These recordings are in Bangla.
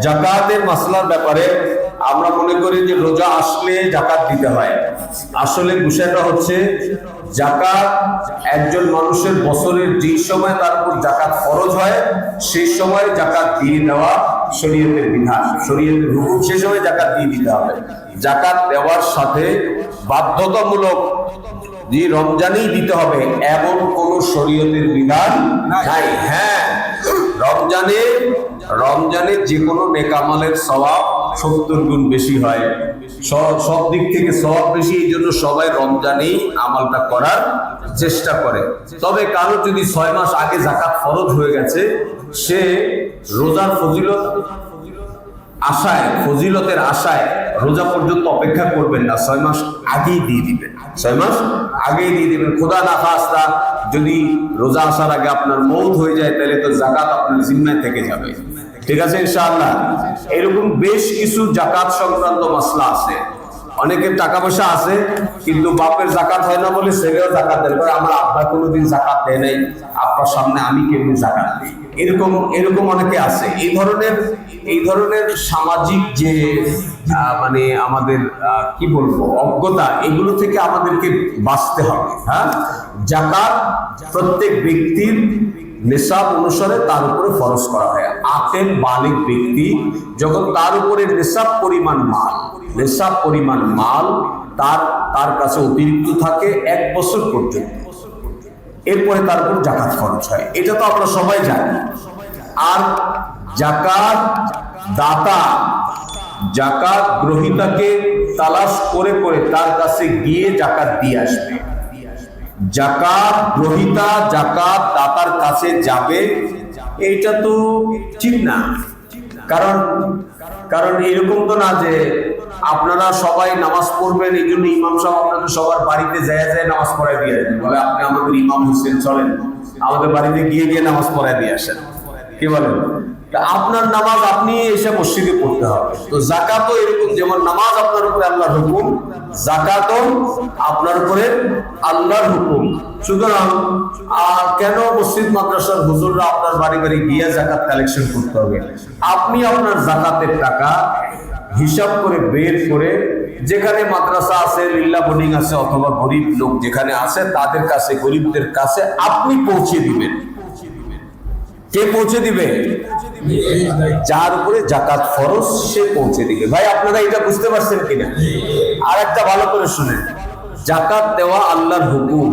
জাকাতের মাসলার ব্যাপারে আমরা মনে করি যে রোজা আসলে জাকাত দিতে হয়। আসলে বিষয়টা হচ্ছে জাকাত একজন মানুষের বছরের যে সময় তার উপর জাকাত খরচ হয় সেই সময় জাকাত দিয়ে দেওয়া শরীয়তের বিধান শরীয়তের হুকুম সে সময় জাকাত দিয়ে দিতে হবে। জাকাত দেওয়ার সাথে বাধ্যতামূলক যে রমজানেই দিতে হবে এমন কোন শরীয়তের বিধান নাই। হ্যাঁ রমজানে রমজানে যে কোনো নেকামালের স্বভাব সত্তর গুণ বেশি হয়। সব সব দিক থেকে স্বভাব বেশি, এই জন্য সবাই রমজানেই আমালটা করার চেষ্টা করে। তবে কারও যদি ছয় মাস আগে জাকাত ফরজ হয়ে গেছে, সে রোজার ফজিলত আশায়, ফজিলতের আশায় রোজা পর্যন্ত অপেক্ষা করবেন না, ছয় মাস আগেই দিয়ে দিবেন। ছয় মাস আগেই দিয়ে দিবেন। খোদা না খাস্তা, যদি রোজা আসার আগে আপনার মৌত হয়ে যায়, তাহলে তো জাকাত আপনার জিম্মায় থেকে যাবে। ঠিক আছে, ইনশাআল্লাহ? এরকম বেশ কিছু জাকাত সংক্রান্ত মাসলা আছে। অনেকের টাকা পয়সা আছে, কিন্তু বাপের জাকাত হয় না বলে ছেলেও জাকাত দেয়। আমার আব্বা কোনোদিন জাকাত দেয় নাই। আপনার সামনে আমি কেমনি জাকাত দিই? এরকম এরকম অনেকে আছে। এই ধরনের এই ধরনের সামাজিক যে মানে আমাদের কি বলব, অজ্ঞতা, এগুলো থেকে আমাদেরকে বাঁচতে হবে হ্যাঁ? জাকাত প্রত্যেক ব্যক্তির নেশাব অনুসারে তার উপরে ফরজ করা হয়। আতেন বালিক ব্যক্তি যখন তার উপরে নেশাব পরিমাণ মাল নেশাব পরিমাণ মাল তার তার কাছে অতিরিক্ত থাকে এক বছর পর্যন্ত। এরপরে তার উপর জাকাত খরচ হয়। এটা তো আমরা সবাই জানি আর জাকাত দাতা, জাকাত গ্রহিতাকে তালাশ করে করে তার কাছে গিয়ে জাকাত দিয়ে আসবে। জাকাত গ্রহিতা, জাকাত দাতার কাছে যাবে, এইটা তো ঠিক না। কারণ কারণ এরকম তো না যে আপনারা সবাই নামাজ পড়বেন, এই জন্য ইমাম সাহেব আপনাদের সবার বাড়িতে যায় যায় নামাজ পড়ায় দিয়ে আসেন। বলে, আপনি আমাদের ইমাম হোসেন চলেন। আমাদের বাড়িতে গিয়ে গিয়ে নামাজ পড়ায় দিয়ে আসেন। কি বলেন? আপনার নামাজ আপনি এসে মসজিদে পড়তে হবে। তো জাকাতও এরকম, যেমন নামাজ আপনার উপরে আল্লাহর হুকুম জাকাতও আপনার উপরে আল্লাহর হুকুম। সুতরাং কেন মসজিদ মাদ্রাসার হুজুররা আপনার বাড়ি বাড়ি গিয়ে জাকাত কালেকশন করতে হবে? আপনি আপনার জাকাতের টাকা হিসাব করে বের করে যেখানে মাদ্রাসা আছে, লিল্লা বোর্ডিং আছে, অথবা গরিব লোক যেখানে আছে, তাদের কাছে, গরিবদের কাছে আপনি পৌঁছে দিবেন। কে পৌঁছে দিবে? যার উপরে জাকাত ফরজ, সে পৌঁছে দিবে। ভাই, আপনারা এটা বুঝতে পারছেন কিনা? আর একটা ভালো করে শুনেন জাকাত দেওয়া আল্লাহর হুকুম।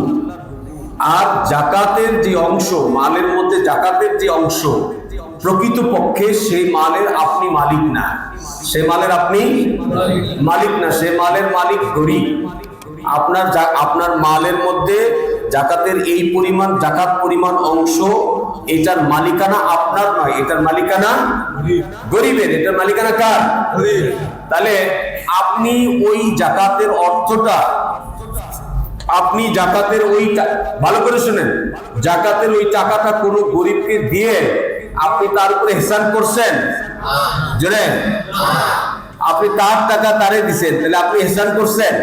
আর জাকাতের যে অংশ, মালের মধ্যে জাকাতের যে অংশ প্রকৃত পক্ষে সেই মালের আপনি মালিক না। সে মালের আপনি মালিক না। সে মালের মালিক গরিব। আপনার আপনার মালের মধ্যে জাকাতের এই পরিমাণ জাকাত পরিমাণ অংশ এটার মালিকানা আপনার নয় এটার মালিকানা গরিবের এটার মালিকানা কার? তাহলে আপনি ওই জাকাতের অর্থটা আপনি জাকাতের ওই ভালো করে শুনেন। জাকাতের ওই টাকাটা কোনো গরিবকে দিয়ে আপনি তার উপরে হেসান করছেন? জোরে। আপনি তার টাকা তারে দিছেন তাহলে আপনি হেসান করছেন?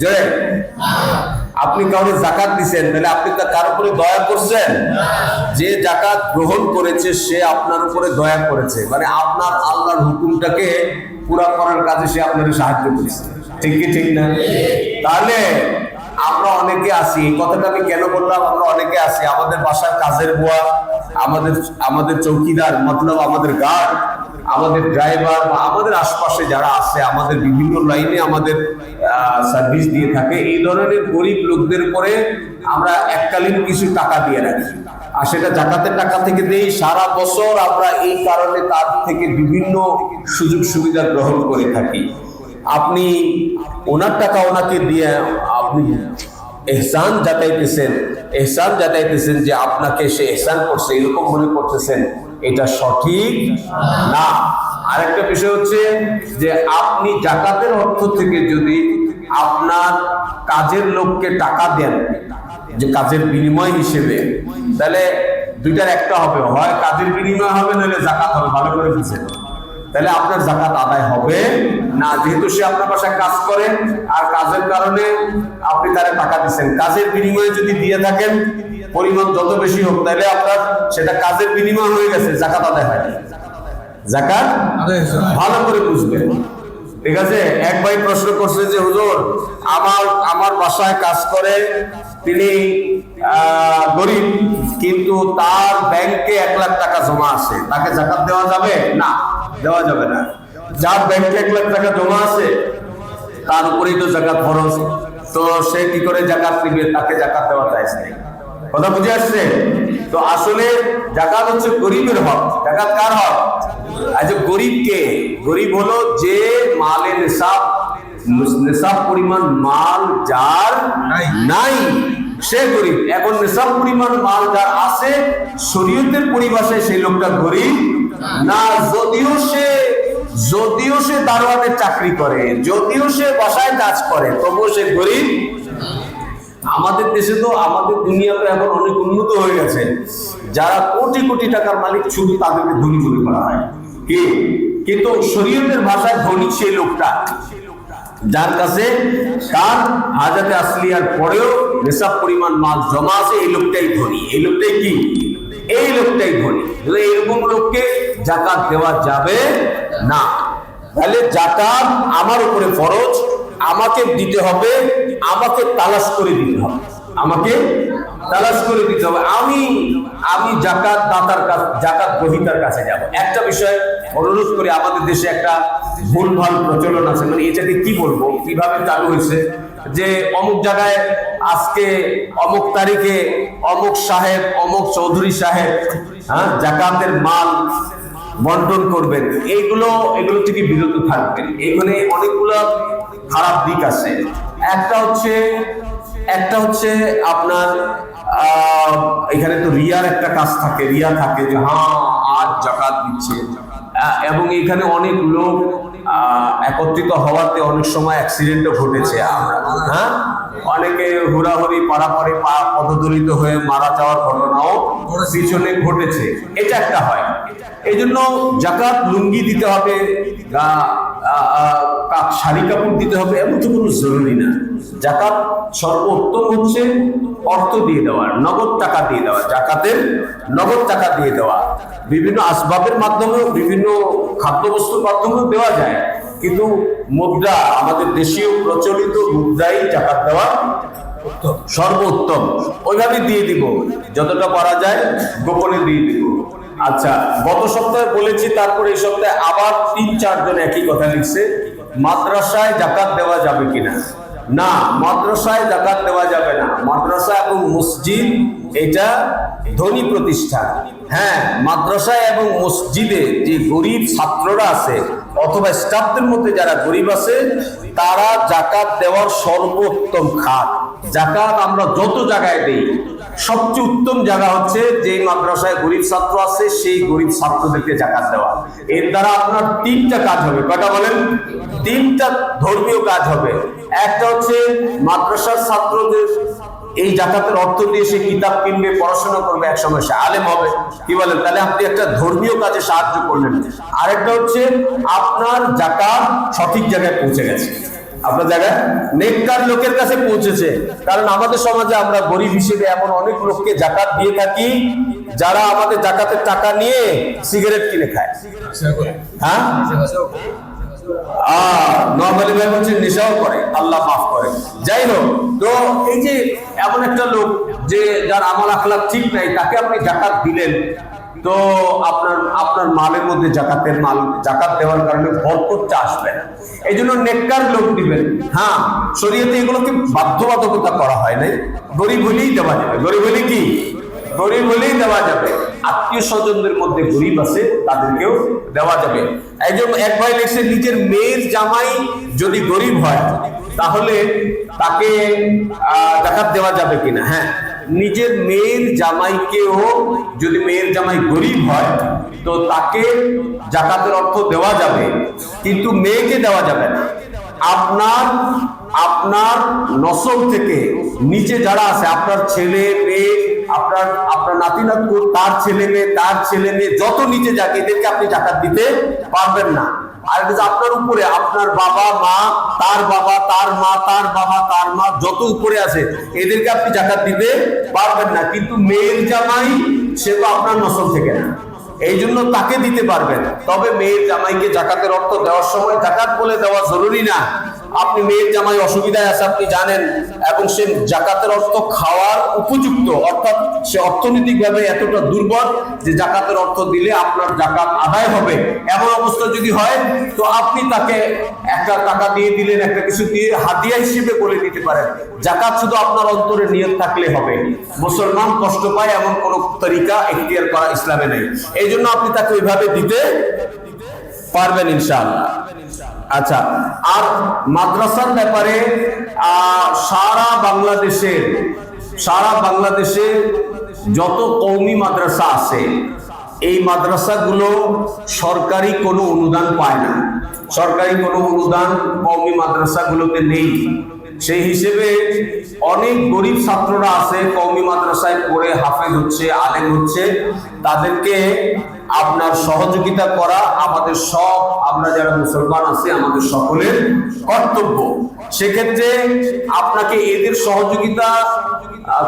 জোরে। আপনি কাউকে জাকাত দিছেন, তাহলে আপনি তা কার উপরে দয়া করছেন? যে জাকাত গ্রহণ করেছে, সে আপনার উপরে দয়া করেছে। মানে আপনার আল্লাহর হুকুমটাকে পুরা করার কাজে সে আপনাকে সাহায্য করেছে। ঠিক কি ঠিক না? তাহলে আমরা অনেকে আছি, এই কথাটা আমি কেন বললাম? আমরা অনেকে আছি, আমাদের বাসার কাজের বুয়া, আমাদের আমাদের চৌকিদার, মতলব আমাদের গার্ড আমাদের ড্রাইভার বা আমাদের আশপাশে যারা আছে, আমাদের বিভিন্ন লাইনে আমাদের সার্ভিস দিয়ে থাকে, এই ধরনের গরিব লোকদের উপরে আমরা এককালীন কিছু টাকা দিয়ে রাখি। আর সেটা জাকাতের টাকা থেকে দেই, সারা বছর আমরা এই কারণে তার থেকে বিভিন্ন সুযোগ সুবিধা গ্রহণ করে থাকি। আপনি ওনার টাকা ওনাকে দিয়ে আপনি এহসান যাতাইতেছেন এহসান যাতাইতেছেন যে আপনাকে সে এহসান করছে, এরকম মনে করতেছেন। এটা সঠিক না। আরেকটা বিষয় হচ্ছে যে আপনি জাকাতের অর্থ থেকে যদি আপনার কাজের লোককে টাকা দেন, যে কাজের বিনিময় হিসেবে, তাহলে দুইটার একটা হবে। হয় কাজের বিনিময় হবে নাহলে জাকাত হবে। ভালো করে বুঝেন তাহলে আপনার জাকাত আদায় হবে না যেহেতু সে আপনার বাসায় কাজ করে আর কাজের কারণে আপনি তারা টাকা দিচ্ছেন কাজের বিনিময়ে যদি দিয়ে থাকেন পরিমাণ যত বেশি হোক তাহলে আপনার সেটা কাজের বিনিময় হয়ে গেছে জাকাত আদায় হয়। জাকাত ভালো করে বুঝবেন ঠিক আছে? এক ভাই প্রশ্ন করছে যে হুজুর আমার আমার বাসায় কাজ করে তিনি গরিব কিন্তু তার ব্যাংকে এক লাখ টাকা জমা আছে তাকে জাকাত দেওয়া যাবে? না। দেওয়া যাবে না। যার ব্যাংকে এক লাখ টাকা জমা আছে তার উপরেই তো জাকাত ফরজ। তো সে কি করে জাকাত নিবে? তাকে জাকাত দেওয়া যায় কথা বুঝে আসছে? তো আসলে জাকাত হচ্ছে গরিবের হক। জাকাত কার হক? আচ্ছা গরিব কে গরিব হলো যে মালের নেশাব নেশাব পরিমাণ মাল যার নাই। নাই। সে গরিব। এখন নেশাব পরিমাণ মাল যার আছে, শরীয়তের পরিভাষায় সেই লোকটা গরিব। না, যদিও সে যদিও সে দারোয়ানের চাকরি করে, যদিও সে বাসায় কাজ করে, তবুও সে গরিব। আমাদের দেশে তো, আমাদের দুনিয়াতে এখন অনেক উন্নত হয়ে গেছে। যারা কোটি কোটি টাকার মালিক শুধু তাদেরকে ধনী মনে করা হয়। কিন্তু শরীয়তের ভাষায় ধনী সেই লোকটা। যার কাছে তার হাজাতে আসলিয়ার পরেও নেশাব পরিমাণ মাল জমা আছে, এই লোকটাই ধনী। এই লোকটাই কি? এই লোকটাই ধনী। এরকম লোককে জাকাত দেওয়া যাবে না। তাহলে জাকাত আমার উপরে ফরজ, আমাকে দিতে হবে, আমাকে তালাশ করে দিতে হবে। আমাকে তালাশ করে দিতে হবে। আমি আমি জাকাত দাতার কাছে জাকাত গ্রহিতার কাছে যাব। একটা বিষয় অনুরোধ করে, আমাদের দেশে একটা ভুলভাল প্রচলন আছে। মানে এটাকে কি বলব? কীভাবে চালু হয়েছে? যে অমুক জায়গায় আজকে অমুক তারিখে অমুক সাহেব, অমুক চৌধুরী সাহেব হ্যাঁ জাকাতের মাল বন্টন করবেন। এইগুলো, এগুলো থেকে বিরত থাকবেন। এখানে অনেকগুলো খারাপ দিক আছে। একটা হচ্ছে একটা হচ্ছে আপনার এখানে তো রিয়ার একটা কাজ থাকে, রিয়া থাকে যে হ্যাঁ আজ জাকাত দিচ্ছে। এবং এখানে অনেক লোক একত্রিত হওয়াতে অনেক সময় অ্যাক্সিডেন্টও ঘটেছে। হ্যাঁ? অনেকে হুড়াহুড়ি পাড়াপাড়ি পা পদদলিত হয়ে মারা যাওয়ার ঘটনাও পিছনে ঘটেছে। এটা একটা হয়। এই জন্য জাকাত, লুঙ্গি দিতে হবে শাড়ি কাপড় দিতে হবে, এমন তো কোনো জরুরি না। জাকাত সর্বোত্তম হচ্ছে অর্থ দিয়ে দেওয়া, নগদ টাকা দিয়ে দেওয়া, জাকাতের নগদ টাকা দিয়ে দেওয়া। বিভিন্ন আসবাবের মাধ্যমেও, বিভিন্ন খাদ্যবস্তুর মাধ্যমেও দেওয়া যায়। কিন্তু মুদ্রা, আমাদের দেশীয় প্রচলিত মুদ্রাই জাকাত দেওয়া সর্বোত্তম। ওইভাবে দিয়ে দিব। যতটা পারা যায় গোপনে দিয়ে দিব। আচ্ছা গত সপ্তাহে বলেছি, তারপরে এই সপ্তাহে আবার তিন চারজন একই কথা লিখছে। মাদ্রাসায় জাকাত দেওয়া যাবে কিনা? না, মাদ্রাসায় জাকাত দেওয়া যাবে না। মাদ্রাসা এবং মসজিদ, এটা ধনী প্রতিষ্ঠান। হ্যাঁ মাদ্রাসায় এবং মসজিদে যে গরিব ছাত্ররা আছে, অথবা স্টাফদের মধ্যে যারা গরিব আছে, তারা জাকাত দেওয়ার সর্বোত্তম খাত। জাকাত আমরা যত জায়গায় দেই, সবচেয়ে উত্তম জায়গা হচ্ছে যে মাদ্রাসায় গরিব ছাত্র আছে, সেই গরিব ছাত্রদেরকে জাকাত দেওয়া। এর দ্বারা আপনার তিনটা কাজ হবে। কয়টা বলেন? তিনটা ধর্মীয় কাজ হবে। একটা হচ্ছে মাদ্রাসার ছাত্রদের এই জাকাতের অর্থ দিয়ে সে কিতাব কিনবে, পড়াশোনা করবে এক সময় সে আলেম হবে। কি বলেন? তাহলে আপনি একটা ধর্মীয় কাজে সাহায্য করলেন। আরেকটা হচ্ছে আপনার জাকাত সঠিক জায়গায় পৌঁছে গেছে। আপনার জায়গায় নেককার লোকের কাছে পৌঁছেছে। কারণ আমাদের সমাজে আমরা গরিব হিসেবে এমন অনেক লোককে জাকাত দিয়ে থাকি, যারা আমাদের জাকাতের টাকা নিয়ে সিগারেট কিনে খায়। হ্যাঁ? নর্মালি নেশাও করে। আল্লাহ মাফ করে। তো এই যে এমন একটা লোক যে যার আমল আখলাক ঠিক নাই, তাকে আপনি জাকাত দিলেন। তো আপনার আপনার মালের মধ্যে জাকাতের মাল, জাকাত দেওয়ার কারণে বরকতটা আসবে না। এই জন্য নেককার লোক দিবেন হ্যাঁ শরীয়তে এগুলোকে বাধ্যবাধকতা করা হয় নাই। গরিব হলেই দেওয়া যাবে। গরিব হলে কি? গরিব হলেই দেওয়া যাবে। আত্মীয় স্বজনদের মধ্যে গরিব আছে, তাদেরকেও দেওয়া যাবে। একজন এক ভাই লিখছে, নিজের মেয়ের জামাই যদি গরিব হয়, তাহলে তাকে জাকাত দেওয়া যাবে কিনা? হ্যাঁ। নিজের মেয়ের জামাইকেও যদি মেয়ের জামাই গরিব হয়, তো তাকে জাকাতের অর্থ দেওয়া যাবে, কিন্তু মেয়েকে দেওয়া যাবে না। আপনার আপনার নসল থেকে নিচে যারা আছে, আপনার ছেলে মেয়ে, আপনার আপনার নাতি নাতু তার ছেলে মেয়ে, তার ছেলে মেয়ে, যত নিচে যাক, এদেরকে আপনি জাকাত দিতে পারবেন না। আর আপনার উপরে, আপনার বাবা, মা, তার বাবা, তার মা, তার বাবা, তার মা, যত উপরে আছে, এদেরকে আপনি জাকাত দিতে পারবেন না। কিন্তু মেয়ের জামাই, সে তো আপনার নসল থেকে না। এই জন্য তাকে দিতে পারবেন তবে মেয়ের জামাইকে জাকাতের অর্থ দেওয়ার সময় জাকাত বলে দেওয়া জরুরি না। আপনি মেয়ের জামাই অসুবিধায় আছে, আপনি জানেন। এবং সে জাকাতের অর্থ খাওয়ার উপযুক্ত, অর্থাৎ সে অর্থনৈতিকভাবে এতটা দুর্বল যে জাকাতের অর্থ দিলে আপনার জাকাত আদায় হবে। এমন অবস্থা যদি হয়, তো আপনি তাকে একটা টাকা দিয়ে দিলেন, একটা কিছু দিয়ে হাদিয়া হিসেবে বলে দিতে পারেন। জাকাত শুধু আপনার অন্তরে নিয়ত থাকলে হবে। মুসলমান কষ্ট পায় এমন কোন তরিকা এখতিয়ার করা ইসলামে নেই। এই জন্য আপনি তাকে ওইভাবে দিতে পারবেন ইনশাআল্লাহ। আচ্ছা আর মাদ্রাসার ব্যাপারে সারা বাংলাদেশের সারা বাংলাদেশে যত কৌমি মাদ্রাসা আছে, এই মাদ্রাসাগুলো সরকারি কোনো অনুদান পায় না। সরকারি কোনো অনুদান কৌমি মাদ্রাসাগুলোতে নেই। সেই হিসেবে অনেক গরিব ছাত্ররা আছে কৌমি মাদ্রাসায় পড়ে হাফেজ হচ্ছে, আলেম হচ্ছে, তাদেরকে আপনার সহযোগিতা করা আমাদের সব আমরা যারা মুসলমান আছি আমাদের সকলের কর্তব্য। সেক্ষেত্রে আপনাকে এদের সহযোগিতা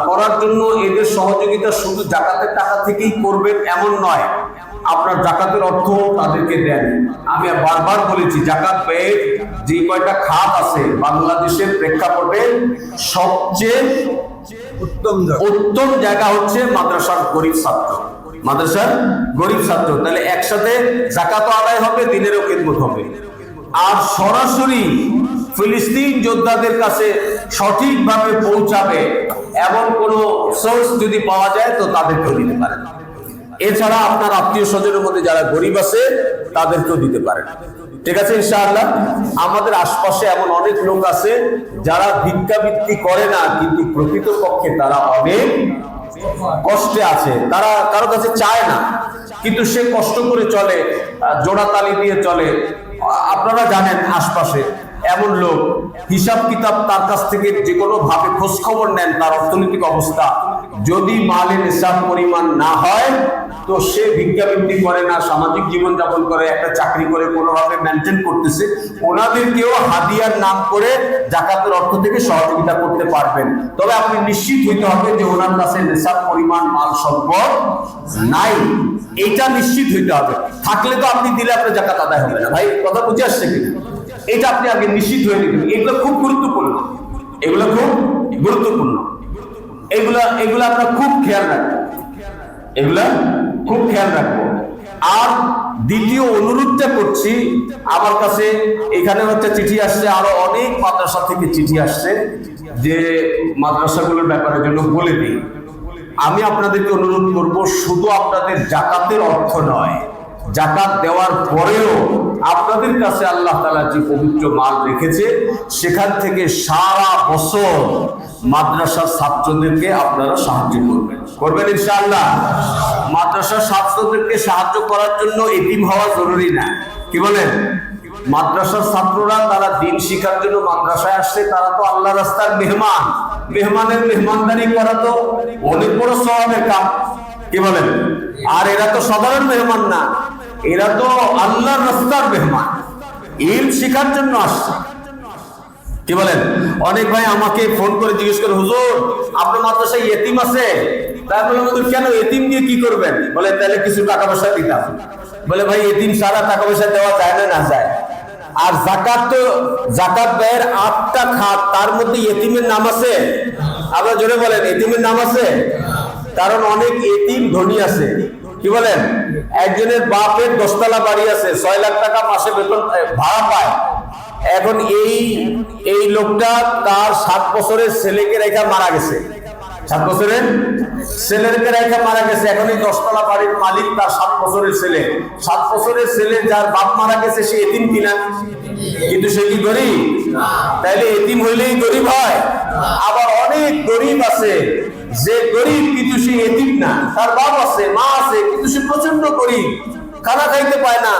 করার জন্য এদের সহযোগিতা শুধু জাকাতের টাকা থেকেই করবেন এমন নয়। আপনার জাকাতের অর্থ তাদেরকে দেন। আমি বারবার বলেছি জাকাত ব্যয়ের যে কয়টা খাত আছে বাংলাদেশের প্রেক্ষাপটে সবচেয়ে উত্তম উত্তম জায়গা হচ্ছে মাদ্রাসার গরিব ছাত্র। মাদ্রাসার গরিব ছাত্র। তাহলে একসাথে জাকাত আদায় হবে, দিনেরও খেদমত হবে। আর সরাসরি ফিলিস্তিন যোদ্ধাদের কাছে সঠিকভাবে পৌঁছাবে এমন কোন সোর্স যদি পাওয়া যায়, তো তাদেরকেও দিতে পারেন। এছাড়া আপনার আত্মীয় স্বজনের মধ্যে যারা গরিব আছে, তাদেরকেও দিতে পারেন। ঠিক আছে, ইনশাআল্লাহ? আমাদের আশপাশে এমন অনেক লোক আছে, যারা ভিক্ষাবৃত্তি করে না, কিন্তু প্রকৃতপক্ষে তারা অনেক কষ্টে আছে। তারা, কারও কাছে চায় না, কিন্তু সে কষ্ট করে চলে জোড়া তালি দিয়ে চলে। আপনারা জানেন আশপাশে এমন লোক, হিসাব কিতাব তার কাছ থেকে যে কোনো ভাবে খোঁজ খবর নেন, তার অর্থনৈতিক অবস্থা। যদি মালের নিঃশ্বাস পরিমাণ না হয়, তো সে ভিক্ষাবৃত্তি করে না, সামাজিক জীবন যাপন করে, একটা চাকরি করে, কোনোভাবে মেনটেন করতেছে, ওনাদেরকেও হাদিয়ার নাম করে জাকাতের অর্থ থেকে সহযোগিতা করতে পারবেন। তবে আপনি নিশ্চিত হইতে হবে যে ওনার কাছে নেশার পরিমাণ, মাল সম্পদ নাই। এটা নিশ্চিত হইতে হবে। থাকলে তো আপনি দিলে আপনার জাকাত আদায় হবে না। ভাই, কথা বুঝে আসছে কিনা? এটা আপনি আগে নিশ্চিত হয়ে নেবেন। এগুলো খুব গুরুত্বপূর্ণ। এগুলো খুব গুরুত্বপূর্ণ। এগুলা এগুলা আপনার খুব খেয়াল রাখবেন এগুলা খুব খেয়াল রাখব। আর দ্বিতীয় অনুরোধটা করছি, আমার কাছে এখানে হচ্ছে চিঠি আসছে, আরও অনেক মাদ্রাসা থেকে চিঠি আসছে যে মাদ্রাসাগুলোর ব্যাপারে জন্য বলে দিই। আমি আপনাদেরকে অনুরোধ করব, শুধু আপনাদের জাকাতের অর্থ নয় জাকাত দেওয়ার পরেও আপনাদের কাছে আল্লাহ তালা যে পবিত্র মাল রেখেছে, সেখান থেকে সারা বছর মাদ্রাসার ছাত্রদেরকে আপনারা সাহায্য করবেন। করবেন ইনশাআল্লাহ। মাদ্রাসার ছাত্রদেরকে সাহায্য করার জন্য এটিম হওয়া জরুরি না। কি বলেন? মাদ্রাসার ছাত্ররা তারা দিন শিখার জন্য মাদ্রাসায় আসছে, তারা তো আল্লাহ রাস্তার মেহমান। মেহমানের মেহমানদারি করা তো অনেক বড় স্বভাবের কাম। কি বলেন? আর এরা তো সাধারণ মেহমান না। এরা তো আল্লাহর রাস্তার মেহমান। ইল শিখার জন্য আসছে। কি বলেন? অনেক ভাই আমাকে ফোন করে জিজ্ঞেস করে, হুজুর, আপনার মাদ্রাসায় এতিম আছে? তাই বললাম কেন এতিম দিয়ে কি করবেন? বলে, তাহলে কিছু টাকা পয়সা দিতাম বলে, ভাই, এতিম সারা টাকা পয়সা দেওয়া যায় না না যায়। আর জাকাত তো জাকাত ব্যয়ের আটটা খাত, তার মধ্যে এতিমের নাম আছে? আবার জোরে বলেন, এতিমের নাম আছে? কারণ অনেক এতিম ধনী আছে। কি বলেন? একজনের বাপের দশতলা বাড়ি আছে, ছয় লাখ টাকা মাসে বেতন ভাড়া পায়। এখন এই এই লোকটা তার সাত বছরের ছেলেকে রেখা মারা গেছে। সাত বছরের ছেলেকে রেখা মারা গেছে। এখন এই দশতলা বাড়ির মালিক তার সাত বছরের ছেলে। সাত বছরের ছেলে যার বাপ মারা গেছে, সে এতিম কিনা? কিন্তু সে কি গরিব? তাইলে এতিম হইলেই গরিব হয়। আবার অনেক গরিব আছে। যে গরিব কিন্তু সে এতিম না। তার বাপ আছে, মা আছে, কিন্তু সে প্রচণ্ড গরিব। খানা খাইতে পায় না।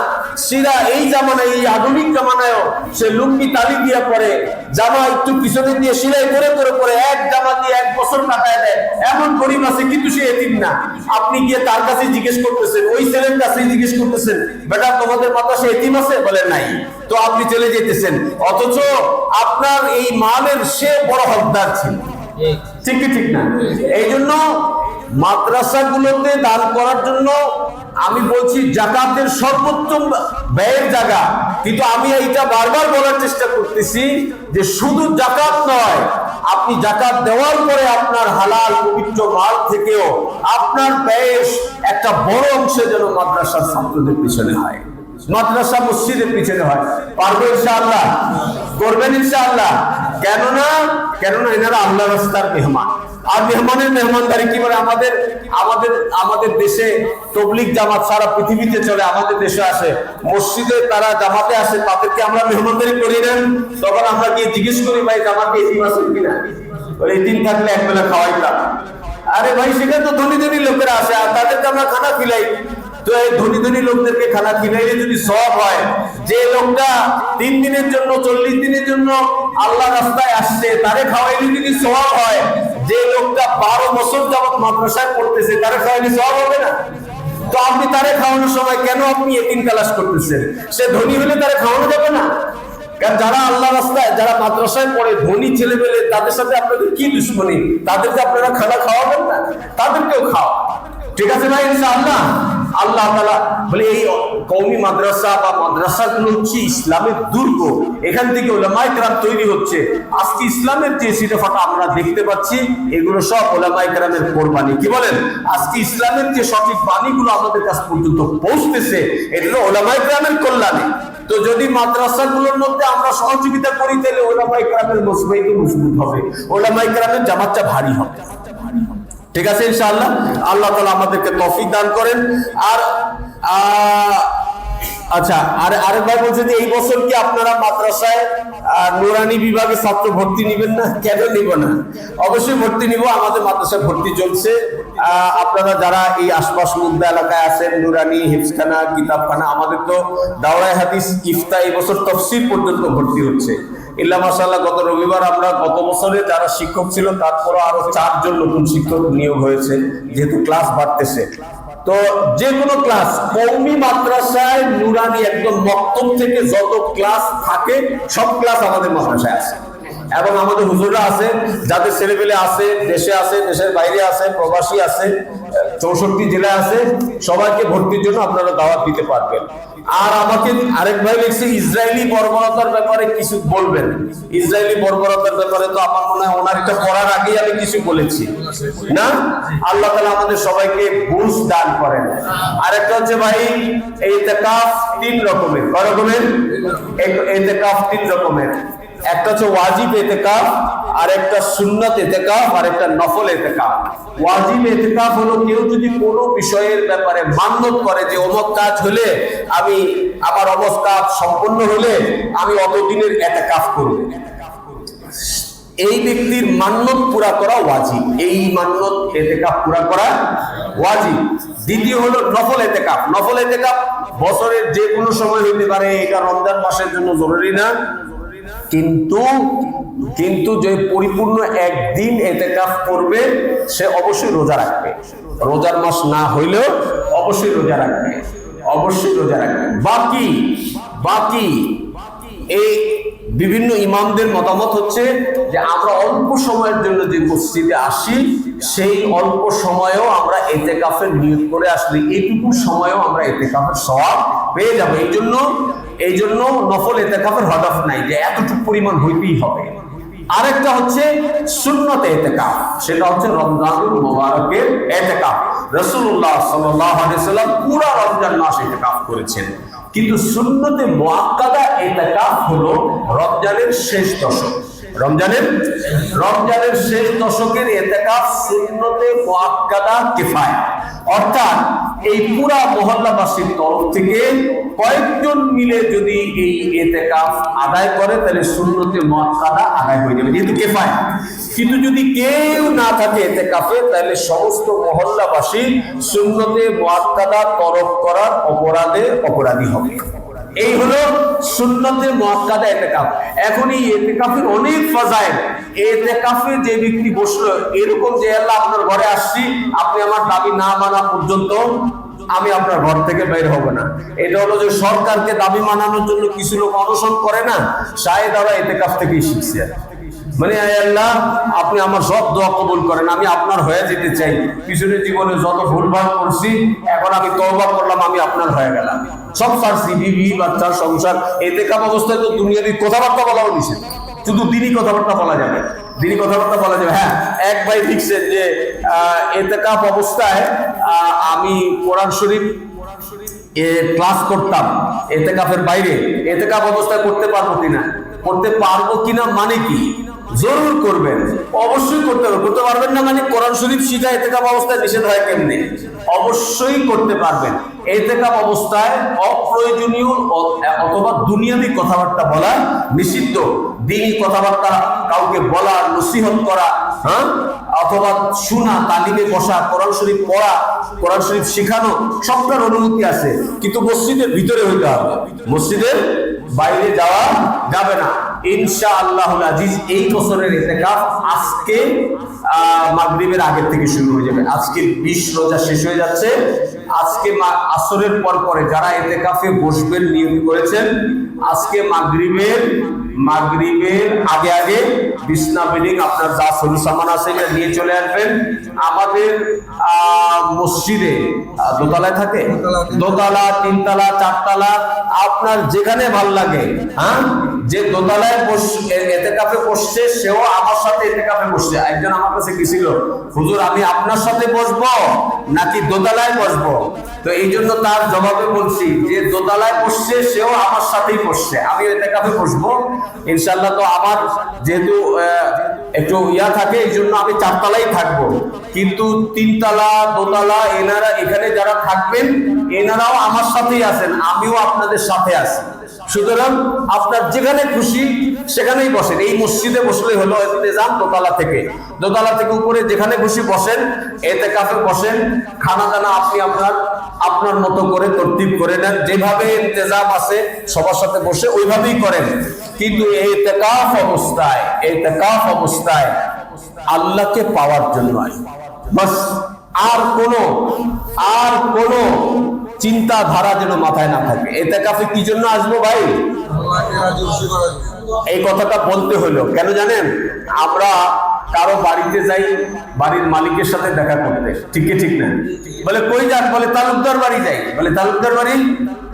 সিরা এই জামানায় এই আধুনিক জামানায়ও সে লুঙ্গি তালি দিয়ে পরে জামা একটু পিছনে দিয়ে সিলাই করে করে পরে এক জামা দিয়ে এক বছর কাটায় দেয়। এমন গরিব আছে কিন্তু সে এতিম না। আপনি গিয়ে তার কাছে জিজ্ঞেস করতেছেন ওই ছেলের কাছে জিজ্ঞেস করতেছেন বেটা তোমাদের মাথা সে এতিম আছে? বলে নাই। তো আপনি চলে যেতেছেন। অথচ আপনার এই মালের সে বড় হকদার ছিল। ঠিক কি ঠিক না? এই জন্য মাদ্রাসাগুলোতে দান করার জন্য আমি বলছি জাকাতের সর্বোত্তম ব্যয়ের জায়গা। কিন্তু আমি এইটা বারবার বলার চেষ্টা করতেছি যে শুধু জাকাত নয়, আপনি জাকাত দেওয়ার পরে আপনার হালাল পবিত্র মাল থেকেও আপনার ব্যয়ের একটা বড় অংশ যেন মাদ্রাসার ছাত্রদের পিছনে হয়। মাদ্রাসা মসজিদের পিছনে হয়। পারব ইনশাআল্লাহ? করবেন ইনশাআল্লাহ? কেননা কেননা এনারা আল্লাহ রাস্তার মেহমান। আর মেহমানের মেহমানদারি কি করে আমাদের আমাদের আমাদের দেশে তবলিক জামাত সারা পৃথিবীতে চলে, আমাদের দেশে আসে। মসজিদে তারা জামাতে আসে, তাদেরকে আমরা মেহমানদারি করি না তখন আমরা গিয়ে জিজ্ঞেস করি, ভাই, জামাতে এটিম আসেন কিনা? এই এটিম থাকলে এক বেলা খাওয়াইতাম। আরে ভাই সেখানে তো ধনী ধনী লোকেরা আসে, আর তাদেরকে আমরা খানা খিলাই। তো এই ধনী ধনী লোকদেরকে খানা খিলাইলে যদি সব হয়, যে লোকটা তিন দিনের জন্য, চল্লিশ দিনের জন্য আল্লাহ রাস্তায় আসছে, তারে খাওয়াইলে যদি সব হয়, যে লোকটা বারো বছর যাবত মাদ্রাসায় পড়তেছে, তারে খাওয়াইলে সব হবে না? তো আপনি তারে খাওয়ানোর সময় কেন আপনি এতিম তালাশ করতেছেন? সে ধনী হলে তারে খাওয়ানো যাবে না? কারণ যারা আল্লাহ রাস্তায়, যারা মাদ্রাসায় পড়ে, ধনী ছেলে পেলে তাদের সাথে আপনাদের কি দুশ্মনী? তাদেরকে আপনারা খানা খাওয়াবেন না? তাদেরকেও খাও ঠিক আছে ভাই ইনশাআল্লাহ? আল্লাহ তাআলা বলে, এই কওমি মাদ্রাসা বা মাদ্রাসাগুলো হচ্ছে ইসলামের দুর্গ। এখান থেকে ওলামায়ে কেরাম তৈরি হচ্ছে। আজকে ইসলামের যে সিটা ফাটা আমরা দেখতে পাচ্ছি, এগুলো সব ওলামায়ে কেরামের কোরবানি। কি বলেন? আজকে ইসলামের যে সঠিক বাণীগুলো আমাদের কাছ পর্যন্ত পৌঁছতেছে এগুলো ওলামায়ে কেরামের কল্যাণে। তো যদি মাদ্রাসাগুলোর মধ্যে আমরা সহযোগিতা করি, তাহলে ওলামায়ে কেরামের মজবুত মজবুত হবে, ওলামায়ে কেরামের জামাতটা ভারী হবে। ঠিক আছে, ইনশাআল্লাহ? আল্লাহ তালা আমাদেরকে তৌফিক দান করেন। আর আচ্ছা আর আরেক ভাই বলছে যে এই বছর কি আপনারা মাদ্রাসায় নুরানি বিভাগে ছাত্র ভর্তি নিবেন না? কেন নিব না? অবশ্যই ভর্তি নিব, আমাদের মাদ্রাসায় ভর্তি চলছে। আপনারা যারা এই আশপাশ মুদ্রা এলাকায় আছেন, নুরানি হিফসখানা কিতাবখানা, আমাদের তো দাওরায় হাদিস ইফতা এই বছর তফসিল পর্যন্ত ভর্তি হচ্ছে। ইল্লা মাসাল্লাহ গত রবিবার আমরা গত বছরে যারা শিক্ষক ছিল তারপরও আরও চারজন নতুন শিক্ষক নিয়োগ হয়েছে, যেহেতু ক্লাস বাড়তেছে। তো যে কোনো ক্লাস কৌমি মাদ্রাসায় নুরানি একদম মক্তব থেকে যত ক্লাস থাকে, সব ক্লাস আমাদের মাদ্রাসায় আছে। এবং আমাদের হুজুররা আছে, যাদের ছেলেপেলে আছে, দেশে আছে, দেশের বাইরে আছে, প্রবাসী আছে, চৌষট্টি জেলায় আছে, সবাইকে ভর্তির জন্য আপনারা দাওয়াত দিতে পারবেন। আর আমাকে আরেক ভাই লিখছে ইসরায়েলি বর্বরতার ব্যাপারে কিছু বলবেন। ইসরায়েলি বর্বরতার ব্যাপারে তো আমার মনে হয় ওনার একটা করার আগেই আমি কিছু বলেছি। না? আল্লাহ তালা আমাদের সবাইকে বুঝ দান করেন। আরেকটা হচ্ছে ভাই এই তিন রকমের। কয় রকমের? এই তেকাফ তিন রকমের। একটা হচ্ছে ওয়াজিব এতেকাফ আর একটা সুন্নত এতেকাফ আর একটা নফল এতেকাফ। ওয়াজিব এতেকাফ হলো কেউ যদি কোনো বিষয়ের ব্যাপারে মান্যত করে যে অমক কাজ হলে আমি, আমার অবস্থা সম্পন্ন হলে আমি অতদিনের এতেকাফ করব। এই ব্যক্তির মান্যত পুরা করা ওয়াজিব। এই মান্যত এতেকাফ পুরা করা ওয়াজিব। দ্বিতীয় হলো নফল এতেকাফ। নফল এতেকাফ বছরের যে কোনো সময় হইতে পারে, এটা রমজান মাসের জন্য জরুরি না। কিন্তু কিন্তু যে পরিপূর্ণ একদিন এতেকাফ করবে, সে অবশ্যই রোজা রাখবে। রোজার মাস না হইলেও অবশ্যই রোজা রাখবে। অবশ্যই রোজা রাখবে। বাকি বাকি এই বিভিন্ন ইমামদের মতামত হচ্ছে যে, আমরা অল্প সময়ের জন্য যে মসজিদে আসি, সেই অল্প সময়েও আমরা এতেকাফের নিয়োগ করে আসলে এইটুকু সময়েও আমরা এতেকাফের সওয়াব পেয়ে যাব। এই জন্য এই জন্য নফল এতেকাফের হদফ নাই যে এতটুকু পরিমাণ হইতেই হবে। আরেকটা হচ্ছে সুন্নতে এতেকাফ, সেটা হচ্ছে রমজানুল মোবারকের এতেকাফ। রসুল্লাহ সাল্লাম পুরা রমজান মাস এতেকাফ করেছেন। কিন্তু সুন্নতে মোয়াক্কাদা এতেকাফ হলো রমজানের শেষ দশক। রমজানের রমজানের শেষ দশকের এতেকাফ সুন্নতে মোয়াক্কাদা কিফায়া অর্থাৎ এই পুরা মহল্লাবাসীর তরফ থেকে কয়েকজন মিলে যদি এই এতেকাফ আদায় করে, তাহলে সুন্নতে কাদা আদায় হয়ে যাবে। যেহেতু কেফায়া কিন্তু যদি কেউ না থাকে এতে কাপে তাহলে সমস্ত মহল্লাবাসী সুন্নতে কাদা তরফ করার অপরাধে অপরাধী হবে। এই হলো সুন্নতে মহাকাদা এতেকাফ। এখন এই এতেকাফের অনেক ফজায় এতেকাফে যে ব্যক্তি বসল, এরকম যে, আল্লাহ, আপনার ঘরে আসছি, আপনি আমার দাবি না মানা পর্যন্ত আমি আপনার ঘর থেকে বের হব না। এটা হলো যে, সরকারকে দাবি মানানোর জন্য কিছু লোক অনশন করে না, শায়েদ ওরা এতেকাফ থেকেই শিখছে। মানে আয় আল্লাহ, আপনি আমার সব দোয়া কবুল করেন, আমি আপনার হয়ে যেতে চাই। পিছনের জীবনে যত ভুলভাল করছি, এখন আমি তওবা করলাম, আমি আপনার হয়ে গেলাম। সব ছাড়ছি বিবি বাচ্চা, সংসার এতে কাপ অবস্থায় তো দুনিয়াবি কথাবার্তা বলাও নিষেধ। শুধু দিনই কথাবার্তা বলা যাবে। দিনই কথাবার্তা বলা যাবে। হ্যাঁ এক ভাই লিখছেন যে এতে কাপ অবস্থায় আমি কোরআন শরীফ ক্লাস করতাম এতে কাপের বাইরে। এতে কাপ অবস্থায় করতে পারব কিনা? করতে পারব কিনা মানে কি? জরুর করবেন। অবশ্যই করতে হবে। করতে পারবেন না মানে কোরআন শরীফ শিখা এতে কাপ অবস্থায় নিষেধ হয় কেমনি? অবশ্যই করতে পারবেন। এতে কাপ অবস্থায় অপ্রয়োজনীয় অথবা দুনিয়াবি কথাবার্তা বলা নিষিদ্ধ। দিনই কথাবার্তা কাউকে বলা, নসিহত করা হ্যাঁ? অথবা শোনা, তালিমে বসা, কোরআন শরীফ পড়া, কোরআন শরীফ শেখানো, সবটার অনুমতি আছে। কিন্তু মসজিদের ভিতরে হইতে হবে। মসজিদের বাইরে যাওয়া যাবে না। ইনশা আল্লাহ আজিজ এই বছরের ইতেকাফ আজকে মাগরিবের আগের থেকে শুরু হয়ে যাবে। আজকে বিশ রোজা শেষ হয়ে যাচ্ছে। আজকে আসরের পর পরে যারা এতেকাফে বসবেন নিয়োগ করেছেন আজকে মাগরিবের মাগরিবের আগে আগে বিছনা বিল্ডিং আপনার যা সরু সামান আছে এটা নিয়ে চলে আসবেন। আমাদের আহ, মসজিদে দোতলায় থাকে। দোতলা তিনতলা চারতলা আপনার যেখানে ভালো লাগে হ্যাঁ? যে দোতলায় এতে কাপে বসছে, সেও আমার সাথে এতে কাপে বসছে। একজন আমার কাছে গেছিল, হুজুর, আমি আপনার সাথে বসবো নাকি দোতলায় বসবো? তো এই জন্য তার জবাবে বলছি, যে দোতলায় বসছে, সেও আমার সাথেই বসছে। আমি এতে কাপে বসবো। ইনশাল্লাহ তো আমার যেহেতু একটু ইয়া থাকে, এই জন্য আমি চারতলাই থাকব। কিন্তু তিনতলা, দোতলা, এনারা এখানে যারা থাকবেন, এনারাও আমার সাথেই আছেন, আমিও আপনাদের সাথে আছি। সুতরাং আপনার যেখানে খুশি সেখানেই বসেন। এই মসজিদে বসলে হলো ইন্তেজাম দোতলা থেকে। দোতলা থেকে উপরে যেখানে খুশি বসেন এতে কাফে বসেন, খানা দানা আপনি আপনার আপনার মতো করে তরতিব করে নেন। যেভাবে ইন্তেজাম আছে, সবার সাথে বসে ওইভাবেই করেন। কিন্তু এই তেকাফ অবস্থায়, এই তেকাফ অবস্থায় আল্লাহকে পাওয়ার জন্য বাস, আর কোনো আর কোনো চিন্তাধারা যেন মাথায় না থাকে। এতে কাফে কি জন্য আসব ভাই। এই কথাটা বলতে হলো। কেন জানেন? আমরা কারও বাড়িতে যাই, বাড়ির মালিকের সাথে দেখা করতে। ঠিক ঠিক না? বলে, কই যান? বলে, তালুকদার বাড়ি যাই। বলে, তালুকদার বাড়ি?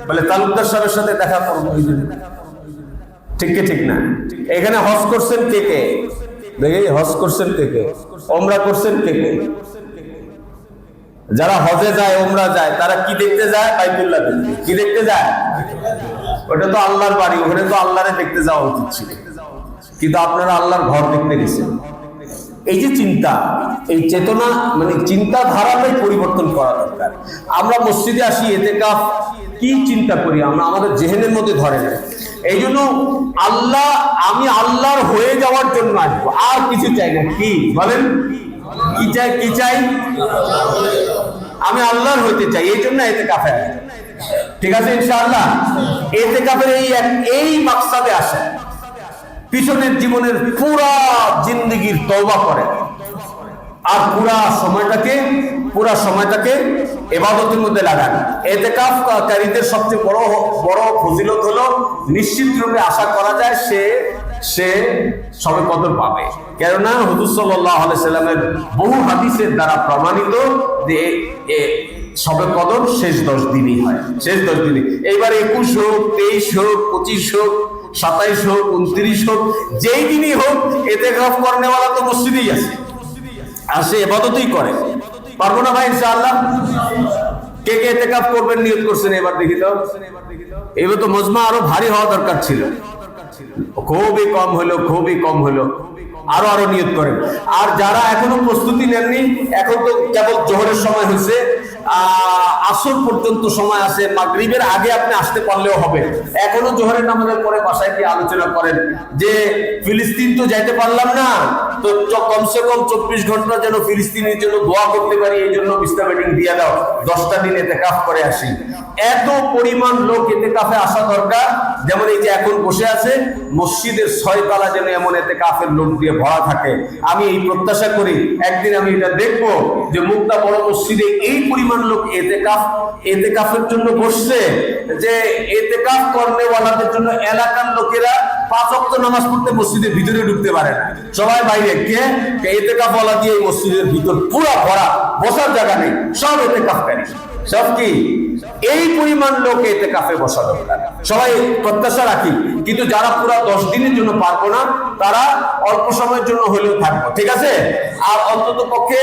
বলে, তালুকদার সাহেবের সাথে দেখা করব ঠিক ঠিক না? এখানে হজ করছেন কে কে? দেখি হজ করছেন কে কে? ওমরা করছেন কে কে? যারা হজে যায় ওমরা যায়, তারা কি দেখতে যায়? বাইতুল্লাহ দেখতে কি দেখতে যায়? ওটা তো আল্লাহর বাড়ি, ওখানে তো আল্লাহরে দেখতে যাওয়া উচিত ছিল। কিন্তু আপনারা আল্লাহর ঘর দেখতে গেছেন। এই যে চিন্তা, এই চেতনা মানে চিন্তাধারাটাই পরিবর্তন করা দরকার। আমরা মসজিদে আসি, এতে কাফ কি চিন্তা করি? আমরা আমাদের জেহেনের মধ্যে ধরে না এই জন্য আল্লাহ, আমি আল্লাহর হয়ে যাওয়ার জন্য আসব। আর কিছু চাই না। কি? বলেন। কি চাই কি চাই? আমি আল্লাহর হইতে চাই, এই জন্য এতে কাফে আসি। ঠিক আছে, ইনশাআল্লাহ? এতে কাফের এই এই মাকসাদে আসে। পিছনের জীবনের পুরা জিন্দগির তওবা করে। আর পুরা সময়টাকে পুরা সময়টাকে এবাদতের মধ্যে লাগান। এতেকাফ কারীদের সবচেয়ে বড় বড় ফজিলত হলো, নিশ্চিত রূপে আশা করা যায় সে সে সবে কদর পাবে। কেননা হুজুর আলাইহি সাল্লামের বহু হাদিসের দ্বারা প্রমাণিত যে সবে কদর শেষ দশ দিনই হয়। শেষ দশ দিনই। এইবার একুশ হোক, তেইশ হোক, পঁচিশ হোক, সাতাইশ হোক, উনত্রিশ হোক, যেই দিনই হোক এতে গাফ কর্নেওয়ালা তো মসজিদেই আছে। আর সে এবাদতই করে। পারব না ভাই ইনশাআল্লাহ? কে কে এতে করবেন নিয়োগ করছেন এবার দেখি তো। এবার তো মজমা আরও ভারী হওয়া দরকার ছিল। খুবই কম হলো, খুবই কম হলো। আরও আরও নিয়োগ করেন। আর যারা এখনও প্রস্তুতি নেননি, এখন তো কেবল জোহরের সময় হয়েছে। আসর পর্যন্ত সময় আছে। মাগরিবের আগে আপনি আসতে পারলেও হবে। এখনও জোহরের নামাজের পরে বাসায় গিয়ে আলোচনা করেন যে, ফিলিস্তিন তো যাইতে পারলাম না। তো কমসে কম চব্বিশ ঘণ্টা যেন ফিলিস্তিনের জন্য দোয়া করতে পারি, এই জন্য দিয়ে দাও। দশটা দিন এতে কাফ করে আসি। এত পরিমাণ লোক এতে কাফে আসা দরকার, যেমন এই যে এখন বসে আছে, মসজিদের ছয় যেন এমন এতে কাফের দিয়ে ভরা থাকে। আমি এই প্রত্যাশা করি, একদিন আমি এটা দেখব যে মুক্তা বড় মসজিদে এই পরিমাণ লোক এতে কাফ এতে কাফের জন্য বসছে, যে এতে কাফ কর্মেওয়ালাদের জন্য এলাকার লোকেরা পাঁচ অক্ট নামাজ পড়তে মসজিদের ভিতরে ঢুকতে পারে সবাই বাইরে। এতে কাফওয়ালা দিয়ে মসজিদের ভিতর পুরা ভরা, বসার জায়গা নেই, সব এতে কাফকারী সব কি? এই পরিমাণ লোক এতে কাফে বসা দরকার। সবাই প্রত্যাশা রাখি, কিন্তু যারা পুরো দশ দিনের জন্য পারব না, তারা অল্প সময়ের জন্য হলেও থাকব, ঠিক আছে? আর অন্তত পক্ষে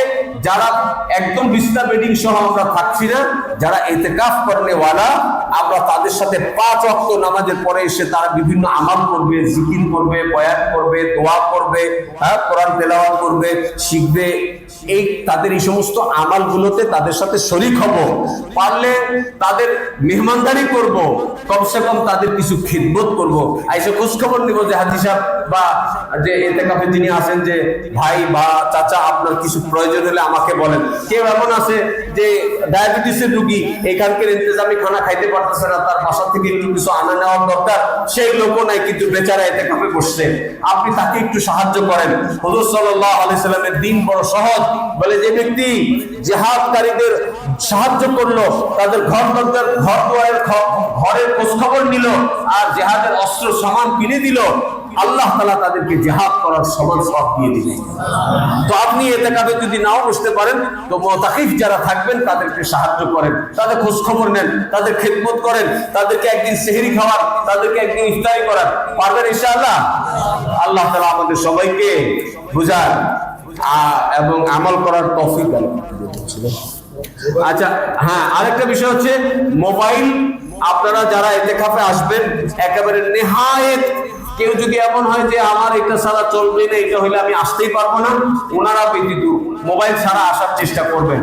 যারা একদম বিস্তার বেডিং সহ আমরা থাকছি না, যারা এতে কাফ করেওয়ালা আমরা তাদের সাথে পাঁচ অক্ত নামাজের পরে এসে তারা বিভিন্ন আমাল করবে, জিকির করবে, বয়ান করবে, দোয়া করবে হ্যাঁ কোরআন তেলাওয়াত করবে, শিখবে। এই তাদের এই সমস্ত আমালগুলোতে তাদের সাথে শরিক হব। পারলে তাদের মেহমানদারি করব। কমসে কম তাদের কিছু খিদমত করব। আইসে খোঁজ খবর নিব যে হাজি সাহেব বা যে এতে কাপে যিনি আছেন যে, ভাই বা চাচা, আপনার কিছু প্রয়োজন হলে আমাকে বলেন। কেউ এমন আছে যে ডায়াবেটিসের রুগী, এখানকার ইন্তজামি খানা খাইতে পারতেছে না, তার বাসা থেকে একটু কিছু আনা নেওয়ার দরকার। সেই লোকও নাই, কিন্তু বেচারা এতে কাপে বসছে। আপনি তাকে একটু সাহায্য করেন। হজর সাল্লাহ আলাইসাল্লামের দিন বড় সহজ। বলে যে ব্যক্তি জেহাদকারীদের সাহায্য করল, তাদের ঘর দরকার ঘর দুয়ারের ঘরের খোঁজ খবর নিল আর জেহাদের অস্ত্র সামান কিনে দিল, আল্লাহ তালা তাদেরকে জেহাদ করার সমান সব দিয়ে দিলেন। তো আপনি এতে কাপে যদি নাও বসতে পারেন, তো মোতাকিফ যারা থাকবেন, তাদেরকে সাহায্য করেন, তাদের খোঁজ খবর নেন, তাদের খেদমত করেন, তাদেরকে একদিন সেহরি খাওয়ার তাদেরকে একদিন ইফতারি করার পারবেন ইনশাআল্লাহ? আল্লাহ তালা আমাদের সবাইকে বুঝান। এবং আমল করার তৌফিক আচ্ছা হ্যাঁ আরেকটা বিষয় হচ্ছে মোবাইল, আপনারা যারা এতে খাপে আসবেন, একেবারে নেহায়েত কেউ যদি এমন হয় যে আমার এটা ছাড়া চলবে না, এটা হইলে আমি আসতেই পারব না, ওনারা ব্যতীত মোবাইল ছাড়া আসার চেষ্টা করবেন।